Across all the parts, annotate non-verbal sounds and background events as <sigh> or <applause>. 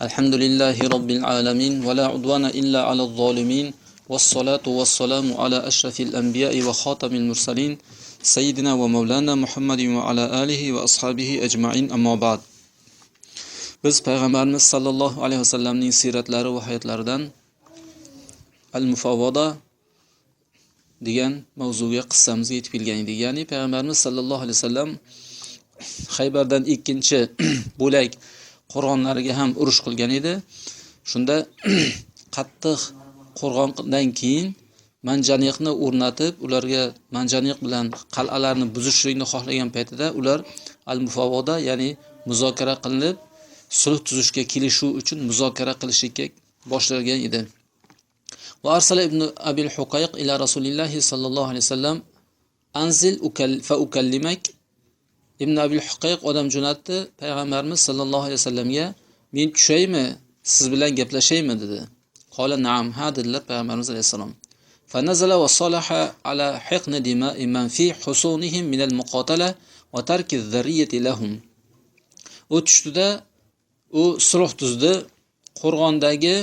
الحمد لله رب العالمين ولا عدوان إلا على الظالمين والصلاة والسلام على أشرف الأنبياء وخاتم المرسلين سيدنا ومولانا محمد وعلى آله وأصحابه أجمعين أما بعد biz payg'ambarimiz sollallohu alayhi vasallamning siyratlari va hayotlaridan al mufavoda degan mavzuga qissamizga yetib kelgan edik ya'ni payg'ambarimiz sollallohu alayhi vasallam haybardan ikkinchi <clears throat> bo'lak qo'rg'onlariga ham urush qilgan edi. Shunda <clears throat> qattiq qo'rg'ondan keyin manjaniqni o'rnatib ularga manjaniq bilan qal'alarni buzishlikni xohlagan paytida ular al mufavoda ya'ni muzokara qilinib sulh tuzishga kelishuv uchun muzokara qilishga boshlagan edi. Va arsala ibn abil huqayq ila rasulillahi sollallohu alayhi vasallam anzil fa ukallimak ibn abil huqayq odam jo'natdi payg'ambarimiz sollallohu alayhi vasallamga men tushaymi siz bilan gaplashaymi dedi qola naam ha dedilar payg'ambarimiz alayhissalom فنزل وصالح على حقن دماء من في حصونهم من المقاتلة وترك الذرية لهم u tushdida u sulh tuzdi qo'rg'ondagi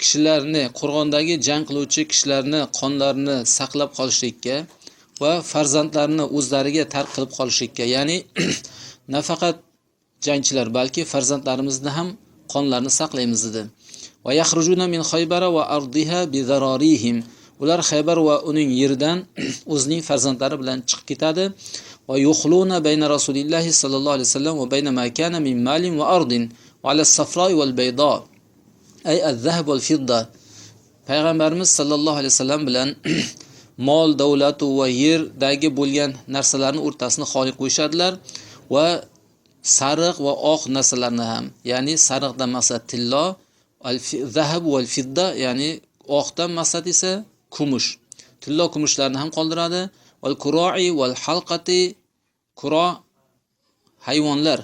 kishilarni qo'rg'ondagi jang qiluvchi kishilarni qonlarini saqlab qolishlikka va farzandlarini o'zlariga tark qilib qolishlikka ya'ni <clears throat> nafaqat jangchilar balki farzandlarimizni ham qonlarini saqlaymiz dedi. Va yaxrujuna min xoybara va ardiha bizarorihim ular xaybar va uning yeridan <clears throat> o'zining farzandlari bilan chiqib ketadi. Va yuxluna bayna rasulillahi sollallohu alayhi vasallam va bayna ma kana min malin va ardin va ala safroi val baydo ay az-zahab val fidda. Payg'ambarimiz sollallohu alayhi vasallam bilan <clears throat> mol davlatu va yerdagi bo'lgan narsalarni o'rtasini xoli qo'yishadilar va sariq va oq narsalarni ham ya'ni sariqdan maqsad tillo zahab va fidda ya'ni oqdan maqsad esa kumush. Tillo kumushlarni ham qoldiradi. Val kuroi val halqati kuro hayvonlar.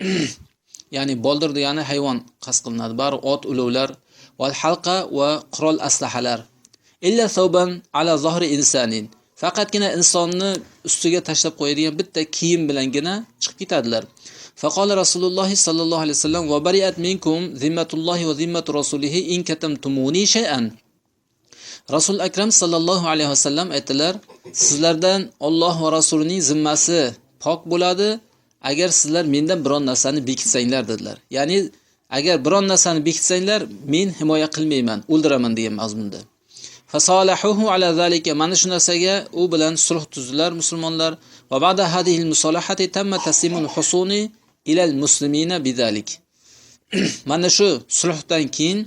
<clears throat> Ya'ni boldir degani hayvon qasd qilinadi. Bari ot ulovlar. Val halqa va qurol aslahalar. illa sauban ala zohri insanin. Faqatgina insonni ustiga tashlab qo'yadigan bitta kiyim bilangina chiqib ketadilar. Faqola rasululloh sollallohu alayhi vasallam va bariat minkum zimmatullohi va zimmatu rasulihi in katam tumuni shay'an. Rasul akram sallallohu alayhi vasallam aytdilar sizlardan Alloh va rasulining zimmasi pok bo'ladi agar sizlar mendan biron narsani bekitsanglar dedilar. Ya'ni agar biron narsani bekitsanglar men himoya qilmayman o'ldiraman degan mazmunda. Fasalahuhu ala zalika. Mana shu narsaga u bilan sulh tuzdilar musulmonlar. Va ba'da hadihil musolahati tamma taslimul husuni ila muslimina bidalik. <clears throat> Mana shu sulhdan keyin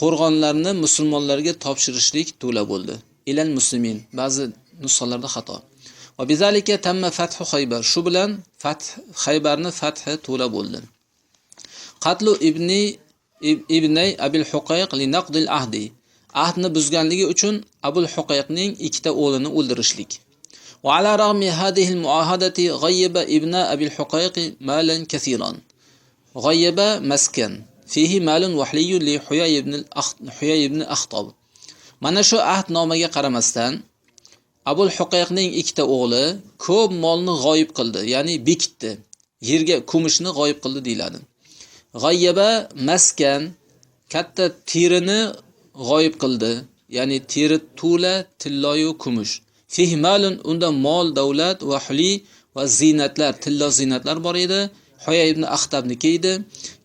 qo'rg'onlarni musulmonlarga topshirishlik to'la bo'ldi. Ilal muslimin. Ba'zi nusxalarda xato. Va bizalika tamma fathu haybar shu bilan fath haybarni fathi to'la bo'ldi. Qatlu ibni ibnay abil huqayq li naqdil ahdi. Ahdni buzganligi uchun abul huqayqning ikkita o'g'lini o'ldirishlik va ala rag'mi hadhihi al muahadati ghayyaba ibna abil huqayq malan kaseeran. ghayyaba maskan fihi malun wahliyun li huyay ibn al-Huyay ibn Akhtab. mana shu ahdnomaga qaramasdan abul huqayqning ikkita o'g'li ko'p molni g'oyib qildi ya'ni bekitdi yerga kumushni g'oyib qildi deyiladi g'ayyaba maskan katta terini g'oyib qildi ya'ni teri to'la tilloyu kumush fihi malun unda mol davlat va huli va zinatlar tillo zinatlar bor edi Hoya ibn Axtabniki edi.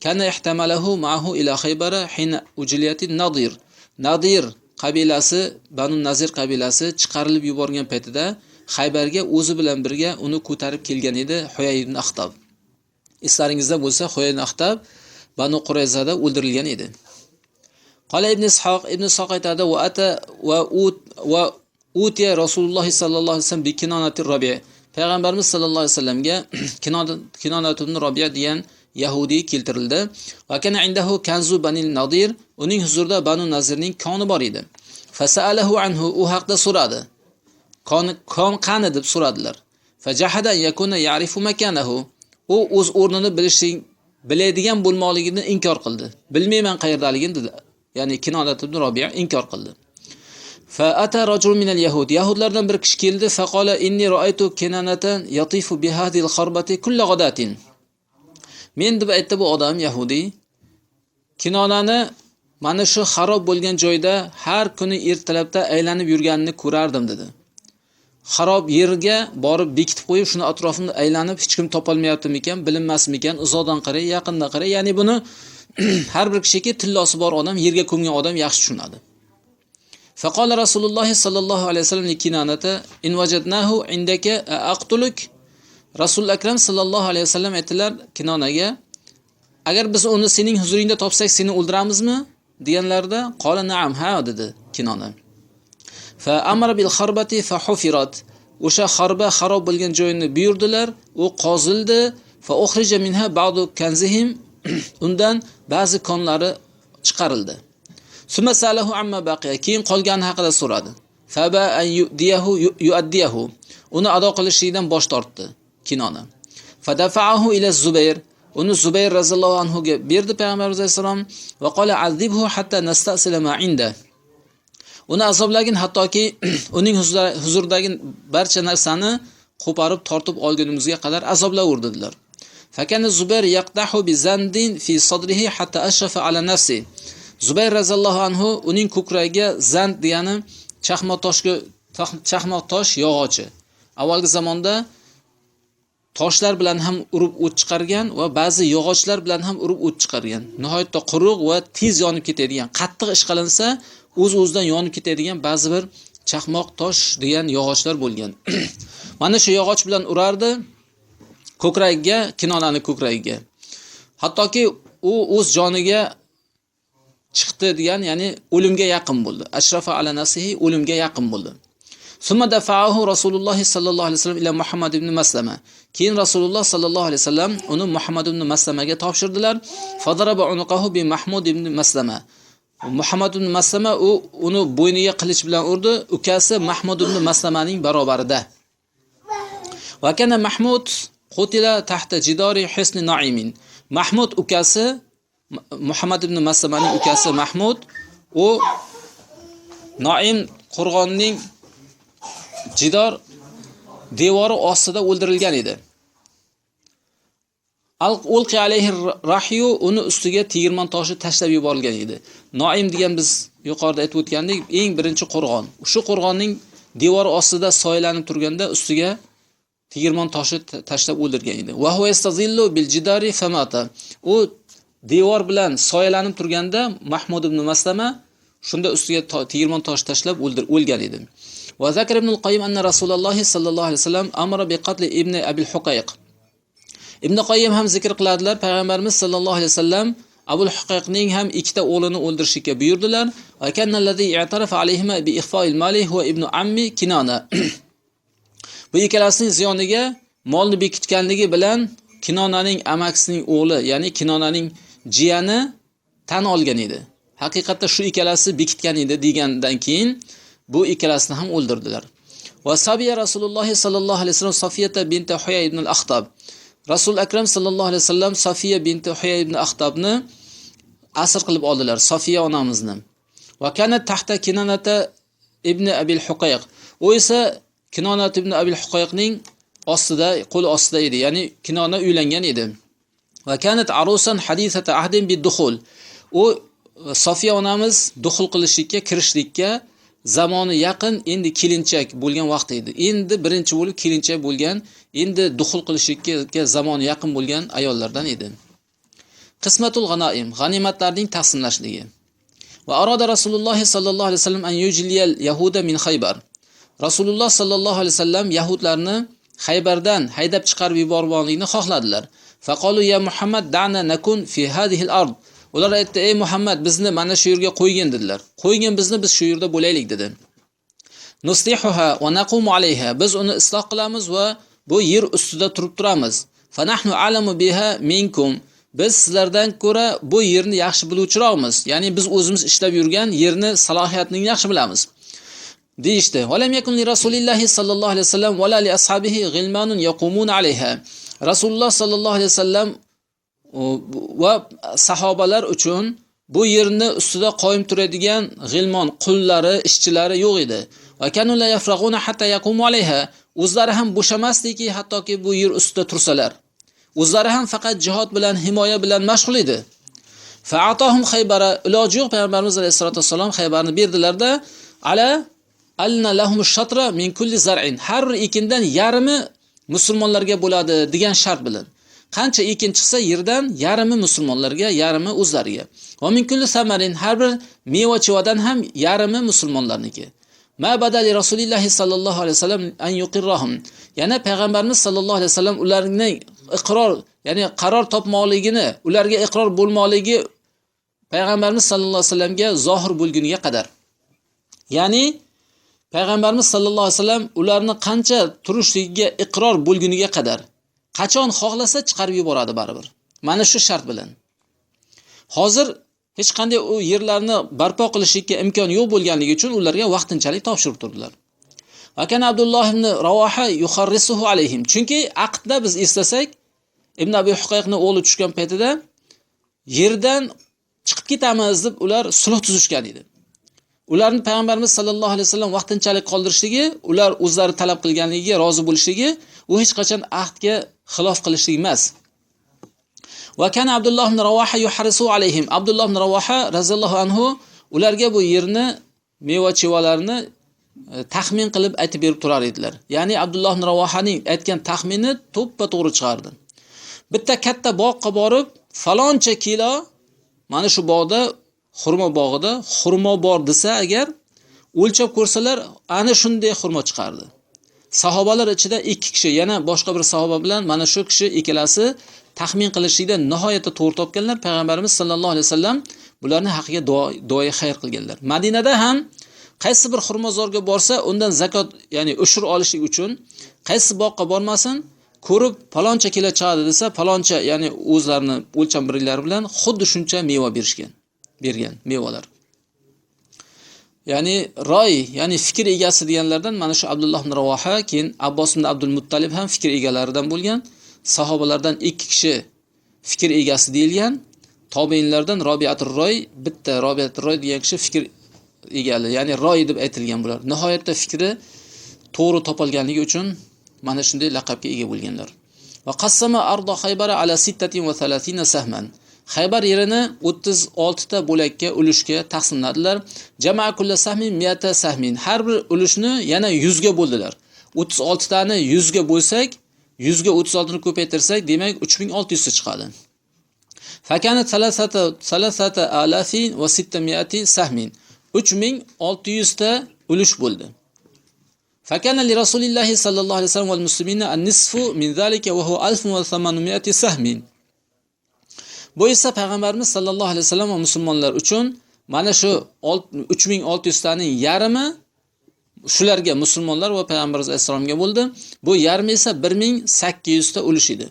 Kana ihtamalahu ma'hu ila Khaybara hina ujliyati Nadir. Nadir qabilasi, Banu Nazir qabilasi chiqarilib yuborgan paytida Haybarga o'zi bilan birga uni ko'tarib kelgan edi Hoya ibn Axtab. Eslaringizda bo'lsa, Hoya ibn Axtab Banu Qurayzada o'ldirilgan edi. Qala ibn Ishoq ibn Ishoq aytadi va ata va ut va utiya Rasululloh sallallohu alayhi vasallam bi kinonati rabi' payg'ambarimiz sallallohu alayhi vasallamga kinonat ibn Rabi'a degan yahudiy keltirildi. Va kana indahu kanzu banil nadir uning huzurida banu nazirning koni bor edi. Fasalahu anhu u haqda so'radi. Kon kon qani? deb so'radilar. Fajahada yakuna ya'rifu makanahu. U o'z o'rnini bilishing biladigan bo'lmoqligini inkor qildi. Bilmayman qayerdaligini dedi. ya'ni Kinodat ibn Robi'a inkor qildi. Fa ata rajul min al-yahud. Yahudlardan bir kishi keldi, faqala inni ra'aytu Kinanatan yatifu bi hadhihi al-kharbati kull ghadatin. Men deb aytdi bu odam yahudi. Kinonani mana shu xarob bo'lgan joyda har kuni ertalabda aylanib yurganini ko'rardim dedi. Xarob yerga borib bekitib qo'yib, shuni atrofini aylanib hech kim topolmayaptimikan, bilinmasmikan, uzoqdan qaray, yaqindan qaray, ya'ni buni <clears throat> har bir kishiki tillosi bor odam yerga ko'mgan odam yaxshi tushunadi. Faqola rasululloh sollallohu alayhi vasallam kinanata in vajadnahu indaka aqtuluk rasul akram sallallohu alayhi vasallam aytdilar kinonaga agar biz uni sening huzuringda topsak seni o'ldiramizmi? deganlarida qola naam ha dedi kinona. Fa amara bil kharbati fa hufirat. O'sha xarba xarob bo'lgan joyini buyurdilar u qozildi. Fa uhrija minha ba'du kanzihim <clears throat> undan ba'zi konlari chiqarildi. Summa salahu amma baqiya. Keyin qolgani haqida so'radi. Faba an yudiyahu yuaddiyahu. Uni ado qilishlikdan bosh tortdi kinona fadafa'ahu ila zubayr. Uni zubayr raziyallohu anhu ga berdi payg'ambarimiz alayhissalom va qala azibhu hatta nastasila ma inda. Uni azoblagin hattoki <clears throat> uning huzuridagi barcha narsani qo'parib tortib olgunimizga qadar azoblavur dedilar. Fakana zubayr yaqdahu bi zandin fi sadrihi hatta ashrafa ala nafsi zubayr الله anhu uning ko'kragiga zand degani chaqmoq toshga chaqmoq tosh yog'ochi. Avvalgi zamonda toshlar bilan ham urib o't chiqargan va ba'zi yog'ochlar bilan ham urib o't chiqargan. Nihoyatda quruq va tez yonib ketadigan qattiq ish qilinsa o'z o'zidan yonib ketadigan ba'zi bir chaqmoq tosh degan yog'ochlar bo'lgan. <clears throat> Mana shu yog'och bilan urardi. ko'kragiga kinolani ko'kragiga hattoki u o'z joniga chiqdi degan ya'ni o'limga yaqin bo'ldi. Ashrafa ala nasihi o'limga yaqin bo'ldi. Summa dafa'ahu rasululloh sallallohu alayhi vasallam ila muhammad ibn maslama. Keyin rasululloh sallallohu alayhi vasallam uni muhammad ibn maslamaga topshirdilar. Fadaraba unuqahu bi mahmud ibn maslama. Muhammad ibn Maslama u uni bo'yniga qilich bilan urdi, ukasi Mahmud ibn Maslamaning barobarida. Va kana Mahmud qutila tahta jidori hisni Naimin. Mahmud ukasi Muhammad ibn Maslamaning ukasi Mahmud u Naim qo'rg'onning jidor devori ostida o'ldirilgan edi. Al-ulqi alayhi rahyu uni ustiga tegirmon toshi tashlab yuborilgan edi. Noim degan biz yuqorida aytib o'tgandik, eng birinchi qo'rg'on. Shu qo'rg'onning devori ostida soylanib turganda ustiga tegirmon toshi tashlab o'ldirgan edi. Va huwa yastazillu bil jidari famata. U devor bilan soyalanib turganda Mahmud ibn Maslama shunda ustiga tegirmon toshi tashlab o'lgan edi. Va zakr ibn al-Qayyim anna Rasulullohi sallallohu alayhi vasallam amara bi qatli ibn Abi al-Huqayq. Ibn Qayyim ham zikr qiladilar, payg'ambarimiz sallallohu alayhi vasallam Abul Huqayqning ham ikkita o'g'lini o'ldirishga buyurdilar. Va kannallazi i'tarafa alayhima bi ikhfa'il mali huwa ibn ammi Kinana. <clears throat> bu ikkalasining ziyoniga molni bekitganligi bilan kinonaning amakisining o'g'li ya'ni kinonaning jiyani tan olgan edi. Haqiqatda shu ikkalasi bekitgan edi degandan keyin bu ikkalasini ham o'ldirdilar. Va sabiya rasululloh sollallohu alayhi vasallam safiyata binti Huyay ibn al-axtab rasul akram sallallohu alayhi vasallam safiya binti Huyay ibn axtabni asr qilib oldilar safiya onamizni. Va kana tahta Kinanata ibn abil huqayq. U esa kinonat ibn abil huqayqning ostida qo'l ostida edi ya'ni kinona uylangan edi va kanat arusan hadisata ahdin bidukhul u e, Sofiya onamiz duxul qilishlikka, kirishlikka zamoni yaqin endi kelinchak bo'lgan vaqt edi. Endi birinchi bo'lib kelinchak bo'lgan, endi duxul qilishlikka zamoni yaqin bo'lgan ayollardan edi. Qismatul g'anoim, g'animatlarning taqsimlashligi. Va arada Rasululloh sallallohu alayhi vasallam an yujliyal yahuda min Khaybar. Rasululloh sallallohu alayhi vasallam yahudlarni Haybardan haydab chiqarib yubormoqlikni xohladilar. Faqalu ya Muhammad da'na nakun fi hadhihi al-ard. Ular aytdi: "Ey Muhammad, bizni mana shu yerga qo'ygin" dedilar. "Qo'ygin bizni, biz shu yerda bo'laylik" dedi. Nuslihuha va naqumu alayha. Biz uni isloh qilamiz va bu yer ustida turib turamiz. Fa nahnu alamu biha minkum. biz sizlardan ko'ra bu yerni yaxshi biluvchiroqmiz ya'ni biz o'zimiz ishlab yurgan yerni salohiyatini yaxshi bilamiz deyishdi valam yakun li rasulillahi sallallohu alayhi vasallam va li ashabihi g'ilmanun yaqumun alayha. Rasululloh sallallohu alayhi vasallam va sahobalar uchun bu yerni ustida qoyim turadigan g'ilmon qullari ishchilari yo'q edi. Va kanu la yafraguna hatta yaqumu alayha. O'zlari ham bo'shamasdiki hattoki bu yer ustida tursalar. O'zlari ham faqat jihod bilan himoya bilan mashg'ul edi. Faatohum Khaybara. Iloji yo'q payg'ambarimiz alayhisalotu vassalom haybarni berdilarda ala alna lahum shatra min kulli zar'in. Har bir ekindan yarmi musulmonlarga bo'ladi degan shart bilan. Qancha ekin chiqsa yerdan yarmi musulmonlarga yarmi o'zlariga. Va min kulli samarin har bir meva chevadan ham yarmi musulmonlarniki. Ma badali rasulillahi sallallohu alayhi vasallam an yuqirrahum. Yana payg'ambarimiz sallallohu alayhi vasallam ularning iqror ya'ni qaror topmoqligini ularga iqror bo'lmoqligi payg'ambarimiz sallallohu alayhi vasallamga zohir bo'lguniga qadar. Ya'ni payg'ambarimiz sallallohu alayhi vasallam ularni qancha turishligiga iqror bo'lguniga qadar qachon xohlasa chiqarib yuboradi baribir. Mana shu shart bilan. Hozir hech qanday u yerlarni barpo qilishga imkon yo'q bo'lganligi uchun ularga vaqtinchalik topshirib turdilar. Akan abdulloh ibn ravoha yuharrisuhu alayhim. Chunki aqdda biz eslasak ibn abi Huqayqning o'g'li tushgan paytida yerdan chiqib ketamiz deb ular sulh tuzishgan edi. Ularni payg'ambarimiz sallallohu alayhi vasallam vaqtinchalik qoldirishligi ular o'zlari talab qilganligiga rozi bo'lishligi u hech qachon ahdga xilof qilishlik emas. Va kana abdulloh ibn ravoha yuharisu alayhim. Abdulloh ibn ravoha roziyallohu anhu ularga bu yerni meva chevalarni e, taxmin qilib aytib berib turar edilar. Ya'ni abdulloh ibn ravohaning aytgan taxmini to'ppa to'g'ri chiqardi. Bitta katta bog'ga borib faloncha kilo mana shu bog'da xurmo bog'ida xurmo bor desa agar o'lchab ko'rsalar ana shunday xurmo chiqardi. Sahobalar ichida ikki kishi yana boshqa bir sahoba bilan mana shu kishi ikkalasi taxmin qilishlikda nihoyatda to'g'ri topganlar. Payg'ambarimiz sallallohu alayhi vasallam ularni haqiga duoyi xayr qilganlar. Madinada ham qaysi bir xurmozorga borsa undan zakot ya'ni ushur olishlik uchun qaysi boqqa bormasin ko'rib paloncha kilo chiqadi desa paloncha ya'ni o'zlarini o'lcham birliklari bilan xuddi shuncha meva berishgan. Bergan mevalar. Ya'ni roy ya'ni fikr egasi deganlardan mana shu abdulloh ibn ravoha keyin abbos ibn abdul muttalib ham fikr egalaridan bo'lgan sahobalardan ikki kishi fikr egasi deyilgan tobeinlardan Robiatur roy bitta Robiatur roy degan kishi fikr egali ya'ni roy deb aytilgan bular. Nihoyatda fikri to'g'ri topilganligi uchun mana shunday laqabga ega bo'lganlar. Va qassama ardo Xaybara ala sittatin va thalatina sahman. haybar yerini o'ttiz oltita bo'lakka ulushga taqsimladilar jamaa kulla sahmin miyata sahmin har bir ulushni yana yuzga bo'ldilar o'ttiz oltitani yuzga bo'lsak yuzga o'ttiz oltini ko'paytirsak demak uch ming olti yuzta chiqadi fakana salasata salasata alafin va sitta miyati sahmin uch ming olti yuzta ulush bo'ldi فكان لرسول الله صلى الله عليه وسلم والمسلمين النصف من ذلك وهو 1800 سهم bu esa payg'ambarimiz sallallohu alayhi vasallam va musulmonlar uchun mana shu 3600 taning yarmi shularga musulmonlar va payg'ambarimiz alayhissalomga bo'ldi. Bu yarmi esa 1800 ta ulush edi.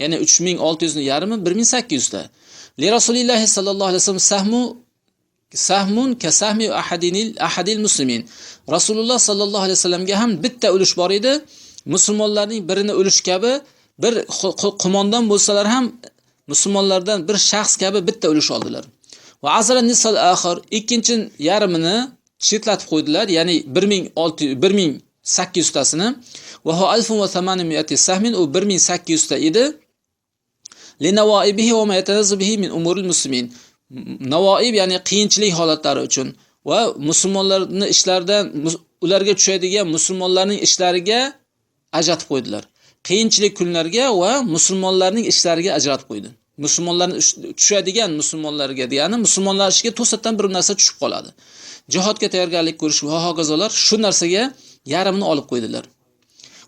Ya'ni 3600 ning yarmi 1800 ta. li rasulillahi sallallohu alayhi vasallam sahmu sahmun ka sahmi ahadinil ahadil muslimin. Rasululloh sollallohu alayhi vasallamga ham bitta ulush bor edi. Musulmonlarning birini ulush kabi bir qumondan bo'lsalar ham musulmonlardan bir shaxs kabi bitta ulush oldilar. Va azra nisal axir ikkinchi yarmini chetlatib qo'ydilar ya'ni 1600 1800 tasini va 1800 ta sahmin u 1800 ta edi. Linawaibihi va ma yatanazzu bihi min umuril muslimin. Navoib ya'ni qiyinchilik holatlari uchun. Va musulmonlarning ishlaridan ularga tushadigan musulmonlarning ishlariga ajratib qo'ydilar. Qiyinchilik kunlarga va musulmonlarning ishlariga ajratib qo'ydi. Musulmonlarni tushadigan musulmonlarga ya'ni musulmonlar ishiga to'satdan bir narsa tushib qoladi jihodga tayyorgarlik ko'rish va hokazolar shu narsaga yarmini olib qo'ydilar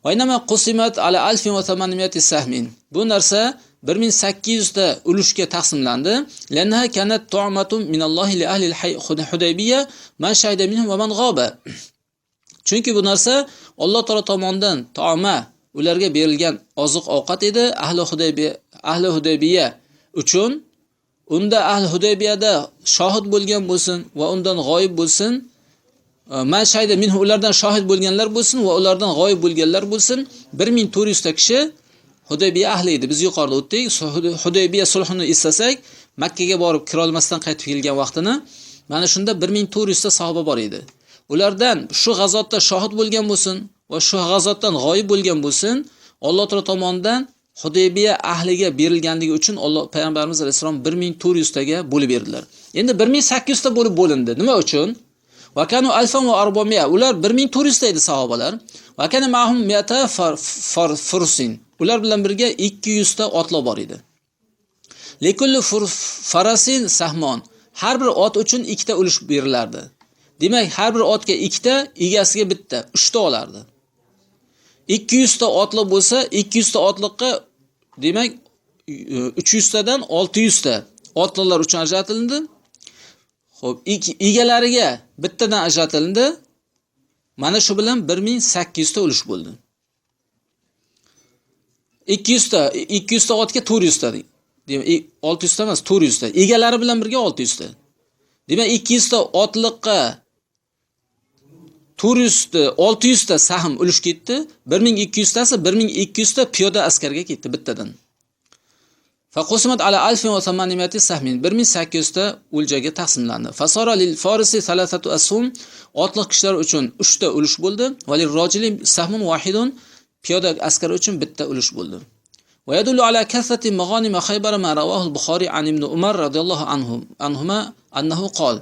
Vaynama qusimat ala 1800 sahmin. bu narsa 1800 ta ulushga taqsimlandi. Lannaha kanat tu'matun minallohi li ahli al-Hudaybiya man shahida minhum va man g'oba. <clears throat> chunki bu narsa alloh taolo tomonidan taoma ularga berilgan oziq ovqat edi ahli hudaybiya ahli hudaybiya uchun unda ahli Hudaybiyada shohid bo'lgan bo'lsin va undan g'oyib bo'lsin e, man shayda minhu ulardan shohid bo'lganlar bo'lsin va ulardan g'oyib bo'lganlar bo'lsin 1400 ta kishi Hudaybiya ahli edi. Biz yuqorida o'tdik. Hudaybiya sulhini istasak, Makka ga borib kira olmasdan qaytib kelgan vaqtini mana shunda 1400 ta sahoba bor edi. Ulardan shu g'azotda shohid bo'lgan bo'lsin va shu g'azotdan g'oyib bo'lgan bo'lsin, Alloh taolo tomonidan Hudaybiya ahliga berilganligi uchun Alloh payg'ambarimiz alayhisalom 1400 taga bo'lib berdilar. Endi 1800 ta bo'lib bo'lindi. Nima uchun? Va kanu alfan va arbomiya. Ular 1400 ta edi sahobalar. Va kana ma'hum mi'ata fursin. Ular bilan birga 200 ta otlar bor edi. Likulli farasin sahmon. Har bir ot uchun ikkita ulush berilardi. Demak, har bir otga ikkita, egasiga bitta, 3 ta olardi. 200 ta otliq bo'lsa, 200 ta otliqqa demak 300 tadan 600 ta otliqlar uchun ajratildi. Xo'p, egalariga bittadan ajratildi. Mana shu bilan 1800 ta ulush bo'ldi. 200 ta, 200 ta otga 400 ta. Demak, e, 600 ta emas, 400 ta. Egalari bilan birga 600 ta. Demak, 200 ta otliqqa 400 ta, 600 ta sahm ulush ketdi. 1200 tasi 1200 ta piyoda askarga ketdi bittadan. Faqosimat ala 1800 sahmin 1800 ta o'ljaga taqsimlandi. Fasara lil farisi salasatu asum otliq kishilar uchun 3 ta ulush bo'ldi. Va lil rojili sahmun wahidun piyoda askar uchun bitta ulush bo'ldi. Va yadullu ala kasrati maghanim Khaybar ma rawahu al-Bukhari an ibn Umar radhiyallohu anhu anhuma annahu qol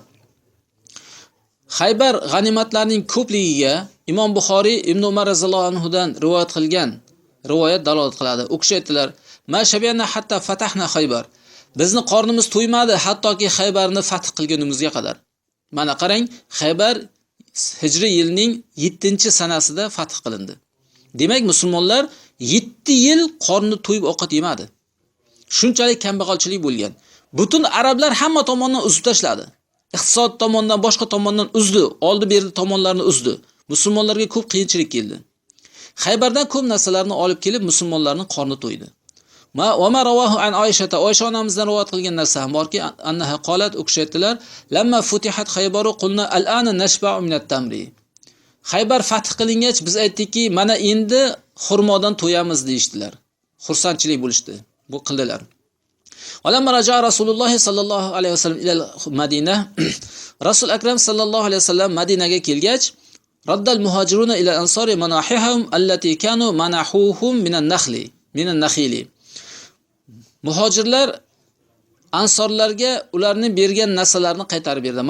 Xaybar g'animatlarining ko'pligiga Imom Buxoriy Ibn Umar radhiyallohu anhu dan rivoyat qilgan rivoyat dalolat qiladi. U kishi aytdilar: "Ma shabiyana hatta fatahna Xaybar." Bizni qornimiz to'ymadi hattoki Xaybarni fath qilgunimizga qadar. Mana qarang, Xaybar Hijriy yilning 7-sanasida fath qilindi. Demak, musulmonlar 7 yil qorni to'yib ovqat yemadi. Shunchalik kambag'alchilik bo'lgan. Butun arablar hamma tomondan uzib tashladi. Iqtisod tomondan, boshqa tomondan uzdi, oldi berdi tomonlarni uzdi. Musulmonlarga ko'p qiyinchilik keldi. Xaybardan ko'p narsalarni olib kelib musulmonlarning qorni to'ydi. Ma va ma rawahu an Oysha ta Oysha onamizdan rivoyat qilgan narsa ham borki, annaha qolat u "Lamma futihat Xaybaru qulna al-ana nashba'u min at-tamri." Xaybar fath qilingach biz aytdikki, mana endi xurmodan to'yamiz deyishdilar. Xursandchilik bo'lishdi. Bu qildilar. Walamma raja Rasululloh sallallohu alayhi vasallam ila Madina, <clears throat> Rasul akram sallallohu alayhi vasallam Madinaga kelgach, raddal muhojiruna ila ansori manahihum allati kanu manahuhum minan nakhli, minan nakhili. Muhojirlar ansorlarga ularni bergan narsalarni qaytarib berdi.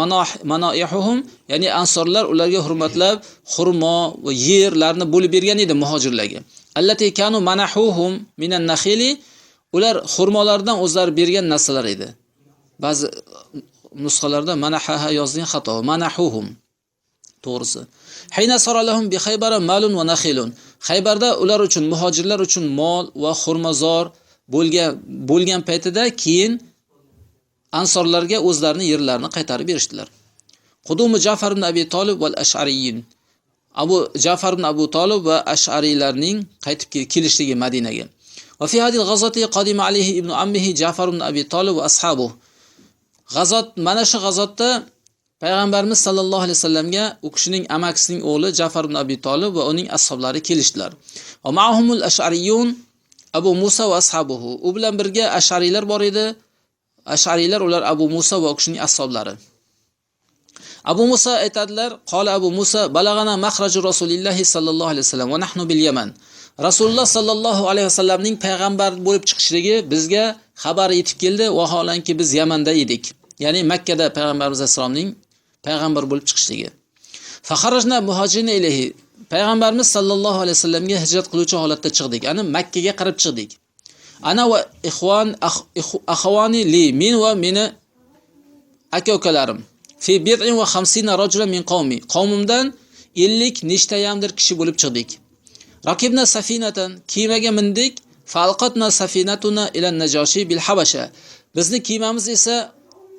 Manoihuhum, ya'ni ansorlar ularga hurmatlab xurmo va yerlarni bo'lib bergan edi muhojirlarga. Allati kanu manahuhum minan nakhili ular xurmolardan o'zlari bergan narsalar edi. Ba'zi nusxalarda manahaha yozgan xato. Manahuhum. To'g'risi. Hayna saralahum bi Xaybara malun va nakhilun. haybarda ular uchun muhojirlar uchun mol va xurmozor bo'lgan bo'lgan paytida keyin ansorlarga o'zlarining yerlarini qaytarib berishdilar. Qudumu Ja'far ibn Abi Talib val Ash'ariyin. Abu Ja'far ibn Abu Talib va Ash'ariylarning qaytib kelishligi Madinaga. Va fi hadhihi al-ghazati qadima alayhi ibn ammihi Ja'far ibn Abi Talib va ashabuhu. G'azot mana shu g'azotda payg'ambarimiz sallallohu alayhi vasallamga u kishining amakisining o'g'li Ja'far ibn Abi Talib va uning ashablari kelishdilar. Va ma'humul ash'ariyun Abu Musa va ashabuhu. U bilan birga ash'ariylar bor edi. Ash'ariylar ular Abu Musa va u kishining ashablari. Abu Musa aytadilar, qola Abu Musa balag'ana makhraju Rasulillahi sallallohu alayhi vasallam va nahnu bil Yaman. Rasululloh sallallohu alayhi vasallamning payg'ambar bo'lib chiqishligi bizga xabar yetib keldi, vaholanki biz Yamanda edik. Ya'ni Makka da payg'ambarimiz alayhisolamning payg'ambar bo'lib chiqishligi. Fakharajna muhojirina ilayhi. Payg'ambarimiz sallallohu alayhi vasallamga hijrat qiluvchi holatda chiqdik. Ya'ni Makka ga qarab chiqdik. Ana va ikhwan akhwani li men va meni aka-ukalarim fi bid'in va 50 rajulan min qawmi. Qavmimdan 50 nechtayamdir kishi bo'lib chiqdik. Rakibna safinatan kemaga mindik. Falqatna safinatuna ila najoshi bil habasha. Bizni kemamiz esa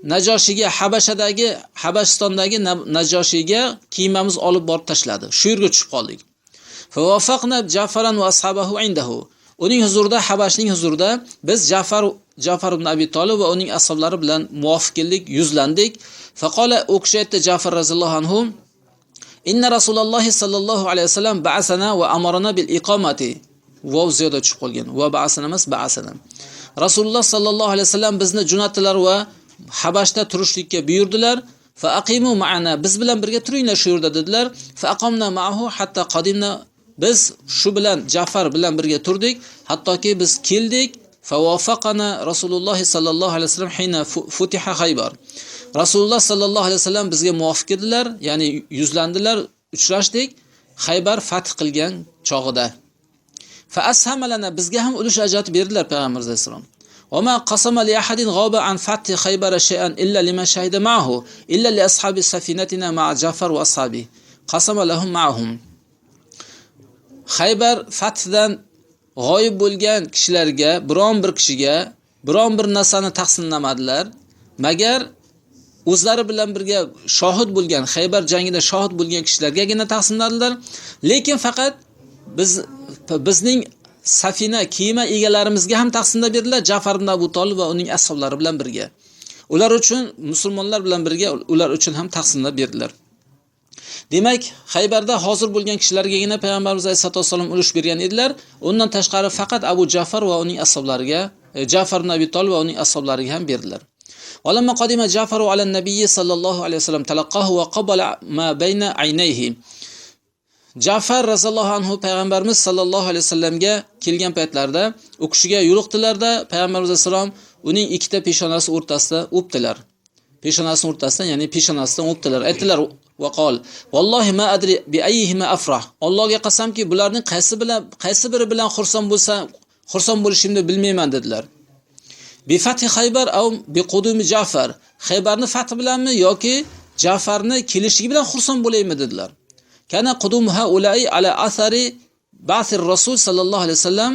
Najoshiga Habashadagi Habashistondagi Najoshiga kiyimamiz olib borib tashladi. Shu yerga tushib qoldik. Fawafaqna Ja'faran va ashabahu indahu. Uning huzurida Habashning huzurida biz Ja'far Ja'far ibn Abi Talib va uning ashablari bilan muvofiqlik yuzlandik. Faqala u Ja'far roziyallohu anhu Inna Rasululloh sallallohu alayhi vasallam ba'asana va amarana bil iqomati. Vav ziyoda tushib qolgan. Va ba'asana emas, ba'asana. Rasululloh sallallohu alayhi vasallam bizni jo'natdilar va Habashda turishlikka buyurdilar. Fa aqimu ma'ana biz bilan birga turinglar shu yerda dedilar. Fa aqamna ma'ahu hatta qadimna biz shu bilan Ja'far bilan birga turdik, hattoki biz keldik. Fa wafaqana Rasululloh sallallohu alayhi vasallam hina futiha Khaybar. Rasululloh sallallohu alayhi vasallam bizga muvofiq edilar, ya'ni yuzlandilar, uchrashdik Xaybar fath qilgan chog'ida. Fa ashamalana bizga ham ulush ajratib berdilar payg'ambarimiz sollallohu alayhi vasallam. Wa ma qasama li ahadin g'aba an fath Haybara shay'an illa liman shahida ma'ahu illa li ashabi safinatina ma'a Ja'far va ashabi. qasam lahum ma'ahum Haybar fathidan g'oyib bo'lgan kishilarga biron bir kishiga biron bir narsani taqsimlamadilar, magar o'zlari bilan birga shohid bo'lgan, Xaybar jangida shohid bo'lgan kishilargagina taqsimladilar. Lekin faqat biz bizning safina kiyima egalarimizga ham taqsimlab berdilar Ja'far ibn Abu Talib va uning ashablari bilan birga. Ular uchun musulmonlar bilan birga ular uchun ham taqsimlab berdilar. Demak, Xaybarda hozir bo'lgan kishilargagina payg'ambarimiz alayhisolatu vasallam ulush bergan edilar. Undan tashqari faqat Abu Ja'far va uning ashablariga, e, Ja'far ibn Abi Talib va uning ashablariga ham berdilar. ولما قدم جعفر على النبي صلى الله عليه وسلم تلقاه وقبل ما بين عينيه Ja'far raziyallohu anhu payg'ambarimiz sallallohu alayhi vasallamga kelgan paytlarida u kishiga yo'liqdilarda payg'ambarimiz alayhisalom uning ikkita peshonasi o'rtasida o'pdilar. Peshonasining o'rtasidan, ya'ni peshonasidan o'pdilar. Aytdilar va qol: "Vallohi ma adri bi ayyihima afrah." Allohga qasamki, bularning qaysi bilan qaysi biri bilan xursand bo'lsa, xursand bo'lishimni bilmayman dedilar. Bi fathi Xaybar aw bi qudumi Ja'far. Xaybarni fath bilanmi yoki Ja'farni kelishligi bilan xursand bo'laymi dedilar. Kana qudum haula'i ala athari ba'thir Rasul sallallohu alayhi vasallam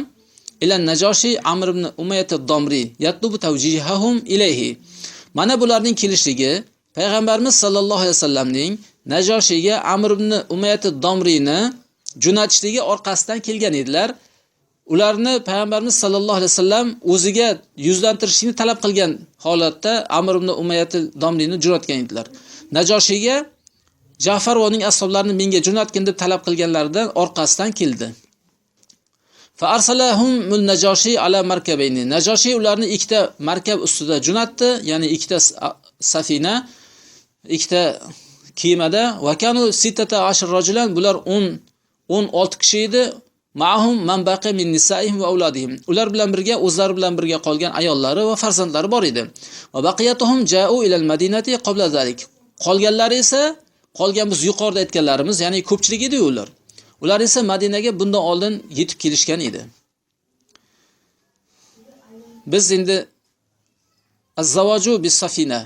ila Najoshi Amr ibn Umayyah ad-Damri yatlubu tawjihahum ilayhi. Mana bularning kelishligi payg'ambarimiz sallallohu alayhi vasallamning Najoshiga Amr ibn Umayyah ad-Damrini jo'natishligi orqasidan kelgan edilar. Ularni payg'ambarimiz sallallohu alayhi vasallam o'ziga yuzlantirishni talab qilgan holatda Amr ibn Umayyati domlini jo'natgan edilar. Najoshiga Ja'far va uning ashablarini menga jo'natgin deb talab qilganlaridan orqasidan keldi. Fa arsalahum mul Najoshi ala markabayni. Najoshi ularni ikkita markab ustida jo'natdi, ya'ni ikkita safina, ikkita kemada va kanu sittata ashar rajulan bular 10 16 kishi edi. Ma'hum man baqa min nisaihim va auladihim. Ular bilan birga o'zlari bilan birga qolgan ayollari va farzandlari bor edi. Va baqiyatuhum ja'u ila al-madinati qabla zalik. Qolganlari esa qolgan biz yuqorida aytganlarimiz, ya'ni ko'pchilik edi ular. Ular esa Madinaga bundan oldin yetib kelishgan edi. Biz endi az-zawaju bis-safina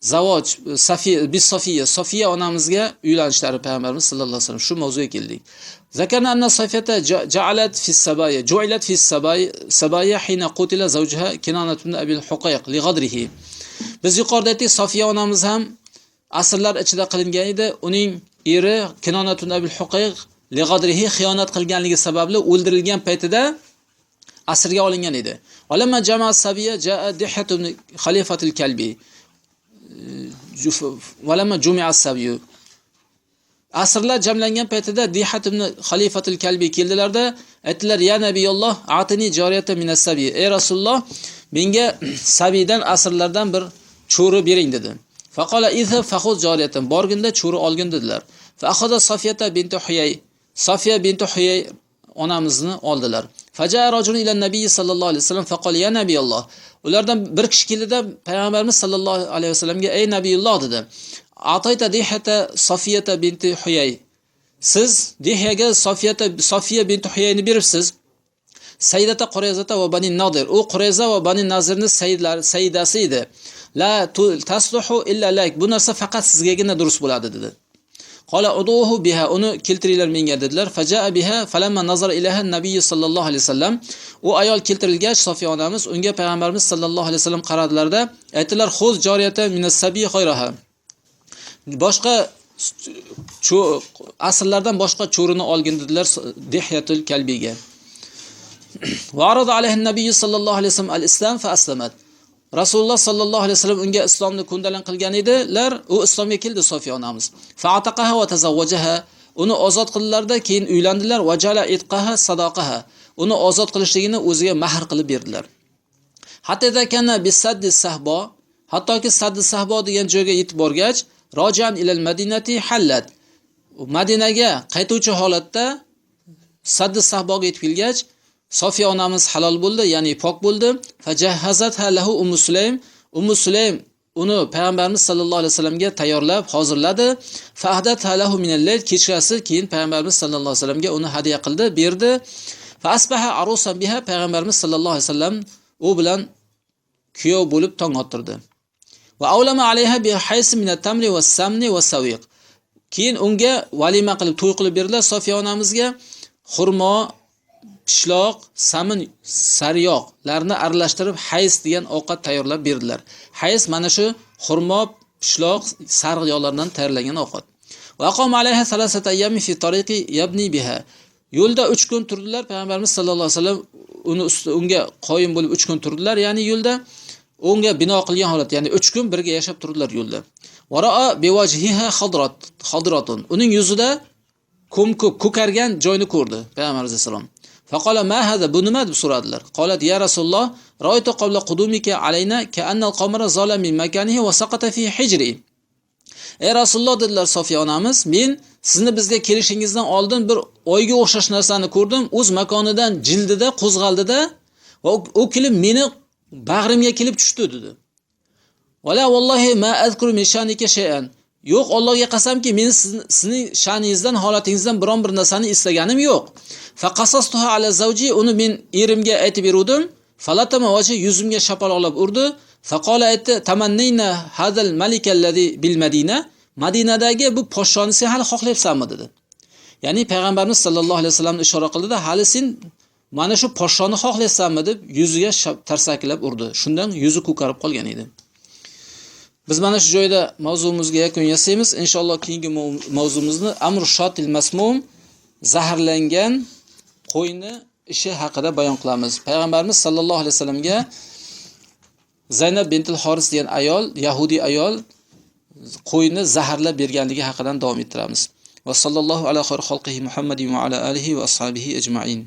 zavoj e, safiya bis Safiya, Safiya onamizga uylanishlari payg'ambarimiz sallallohu alayhi vasallam shu mavzuga keldik. Zakarna anna safiyata ja'alat fi sabaya ju'ilat fi sabaya sabaya hina qutila zawjaha kinanat ibn abi al-huqayq li ghadrihi. Biz yuqorida aytdik Safiya onamiz ham asrlar ichida qilingan edi. Uning eri kinonat ibn abi al-huqayq li ghadrihi xiyonat qilganligi sababli o'ldirilgan paytida asrga olingan edi. Olamma jamaa sabiya ja'a dihat ibn khalifatul kalbi. Valama jumi'a sabiyu asrlar jamlangan paytida Dihat ibn Xalifatul Kalbi keldilarda aytdilar ya nabiyulloh atini jariyata min sabi ey rasululloh menga <clears throat> sabiydan asrlardan bir cho'ri bering dedi. Faqala idha fakhuz joriyatan borginda cho'ri olgin dedilar. Fa akhadha Safiyata bint Huyay. Safiya bint Huyay onamizni oldilar. Faja rajulun ila nabiy sallallohu alayhi vasallam faqol ya nabiyulloh ulardan bir kishi keldida payg'ambarimiz sallallohu alayhi vasallamga ey nabiyulloh dedi. Atoyta dihata sofiyata binti huyay siz dihaga sofiyata sofiya binti huyayni beribsiz. Sayyidata qurayzata va bani nodir u qurayza va bani nazirni sayyidlar sayyidasi edi. La tasluhu illa lak bu narsa faqat sizgagina durust bo'ladi dedi. Qala uduhu biha uni keltiringlar menga dedilar. Fajaa biha falamma nazara ilaha nabiy sallallohu alayhi vasallam. U ayol keltirilgach Sofiya onamiz unga payg'ambarimiz sallallohu alayhi vasallam qaradilarda aytdilar: "Xo'z joriyata minas-sabiy khayraha." Boshqa asllardan boshqa cho'rini olgin dedilar dehyatul Kalbiga. <clears throat> Va arada alayhi nabiy sallallohu alayhi vasallam al-islam fa aslamat. Rasululloh sallallohu alayhi vasallam unga islomni kundalan qilgan edilar. U islomga keldi sofiya onamiz. Faataqaha va tazawwajaha. uni ozod qildilarda keyin uylandilar. Va jala itqaha sadoqaha. Uni ozod qilishligini o'ziga mahr qilib berdilar. Hatta kana bisaddi sahbo. Hattoki saddi sahbo degan joyga yetib borgach rojan ilal madinati hallat. Madinaga qaytuvchi holatda saddi sahboga yetib kelgach sofiya onamiz halol bo'ldi ya'ni pok bo'ldi. Fajahhazatha lahu ummu sulaym. Ummu sulaym uni payg'ambarimiz sallallohu alayhi vasallamga tayyorlab hozirladi. Fahdat lahu minal-layl kechasi keyin payg'ambarimiz sallallohu alayhi vasallamga uni hadiya qildi berdi. Fa asbaha arusan biha. Payg'ambarimiz sallallohu alayhi vasallam u bilan kuyov bo'lib tong ottirdi. Va avlama alayha bi haysi min at-tamri was-samni was-sawiq. keyin unga valima qilib to'y qilib berdilar sofiya onamizga. Xurmo pishloq samin sariyog'larni aralashtirib hays degan ovqat tayyorlab berdilar. Hays mana shu xurmo pishloq sariq yog'lardan tayyorlangan ovqat. Vaqom alayha salasata ayyami fi tariqi yabni biha. Yo'lda 3 kun turdilar payg'ambarimiz sallallohu alayhi vasallam uni unga qoyim bo'lib 3 kun turdilar ya'ni yo'lda unga bino qilgan holat ya'ni 3 kun birga yashab turdilar yo'lda. Varoa biwajhiha xadrat xadratun. Uning yuzida ko'm ko'k ko'kargan joyni ko'rdi payg'ambarimiz alayhisalom Faqala ma hada bu nima? deb so'radilar. Qolat ya rasululloh ro'yta qabla qudumika alayna ka'anna al-qamara zala min makanihi wa saqata fi hijri. Ey rasululloh dedilar sofiya onamiz men sizni bizga kelishingizdan oldin bir oyga o'xshash narsani ko'rdim. O'z makonidan jildida qo'zg'aldida va u kelib meni bag'rimga kelib tushdi dedi. Wala wallahi ma azkuru min shanika shay'an. Yo'q Allohga qasamki men sizning sha'ningizdan holatingizdan biron bir narsani istaganim yo'q. Faqasastuha ala zawji uni men erimga aytib beruvdim. Falatama vaji yuzimga shapaloqlab urdi. Faqola aytdi "Tamannayna hadal malikallazi bil madina. Madinadagi bu podshoni sen hali xohlayapsanmi dedi. Ya'ni payg'ambarimiz sallallohu alayhi vasallamni ishora qildida hali sen mana shu podshoni xohlayapsanmi? deb yuziga tarsaklab urdi. Shundan yuzi ko'karib qolgan edi. Biz mana shu joyda mavzumizga yakun yasaymiz. Inshaalloh keyingi mavzumizni amr shotil masmum zaharlangan qo'yni ishi haqida bayon qilamiz. Payg'ambarimiz sallallohu alayhi vasallamga zaynab bintul horis degan ayol Yahudi ayol qo'yni zaharlab berganligi haqidan davom ettiramiz. Va sallallohu ala xayr xalqihi muhammadin va ala alihi va ashabihi ajmain.